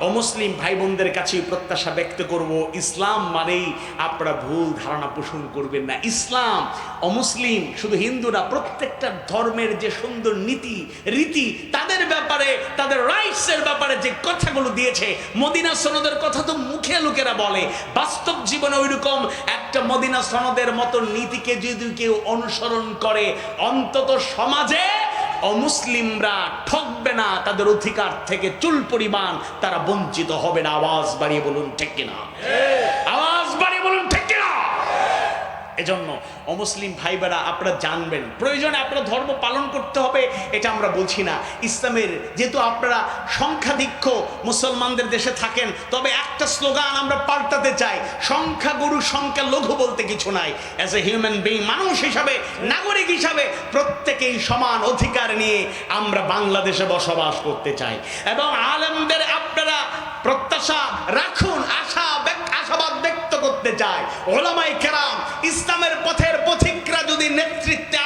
অমুসলিম ভাই বোনদের কাছে প্রত্যাশা ব্যক্ত করব, ইসলাম মানেই আপনারা ভুল ধারণা পোষণ করবেন না। ইসলাম, অমুসলিম, শুধু হিন্দুরা প্রত্যেকটা ধর্মের যে সুন্দর নীতি, রীতি, তাদের ব্যাপারে, তাদের রাইটসের ব্যাপারে যে কথাগুলো দিয়েছে, মদিনা সনদের কথা তো মুখে লোকেরা বলে। বাস্তব জীবনে ওইরকম একটা মদিনা সনদের মতো নীতিকে যদি কেউ অনুসরণ করে, অন্তত সমাজে অমুসলিমরা ঠকবে না, তাদের অধিকার থেকে চুল পরিমাণ তারা বঞ্চিত হবে না। আওয়াজ বাড়িয়ে বলুন, ঠিক কিনা আওয়াজ বাড়িয়ে বলুন ঠিক কিনা এজন্য অমুসলিম ভাইবেরা আপনারা জানবেন। প্রয়োজনে আপনারা ধর্ম পালন করতে হবে, এটা আমরা বলছি না। ইসলামের যেহেতু আপনারা সংখ্যাধিক্ষ মুসলমানদের দেশে থাকেন, তবে একটা স্লোগান আমরা পাল্টাতে চাই, সংখ্যা গরু, সংখ্যা লঘু বলতে কিছু নাই। অ্যাজ এ হিউম্যান বিং মানুষ হিসাবে, নাগরিক হিসাবে প্রত্যেকেই সমান অধিকার নিয়ে আমরা বাংলাদেশে বসবাস করতে চাই। এবং আলেমদের আপনারা চায় ওলামাই কেরাম ইসলামের পথের পথিকরা যদি নেতৃত্বে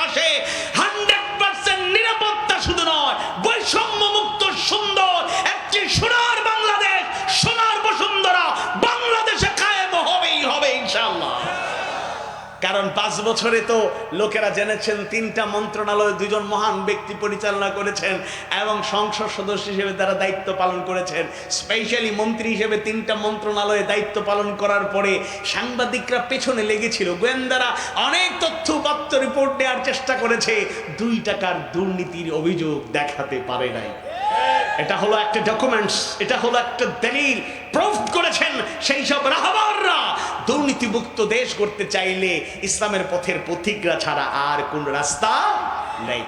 কারণ পাঁচ বছরে তো লোকেরা জেনেছেন তিনটা মন্ত্রণালয় দুজন মহান ব্যক্তি পরিচালনা করেছেন এবং সংসদ সদস্য হিসেবে তারা দায়িত্ব পালন করেছেন। স্পেশালি মন্ত্রী হিসেবে তিনটা মন্ত্রণালয়ে দায়িত্ব পালন করার পরে সাংবাদিকরা পেছনে লেগেছিল। গোয়েন্দারা অনেক তথ্য উপাত্ত রিপোর্ট দেওয়ার চেষ্টা করেছে। দুই টাকার দুর্নীতির অভিযোগ দেখাতে পারে নাই। এটা হলো একটা ডকুমেন্টস এটা হলো একটা দলিল। প্রুফ করেছেন সেই সব রাহবাররা। দুর্নীতিমুক্ত দেশ করতে চাইলে ইসলামের পথের পথিকরা ছাড়া আর কোন রাস্তা নেই।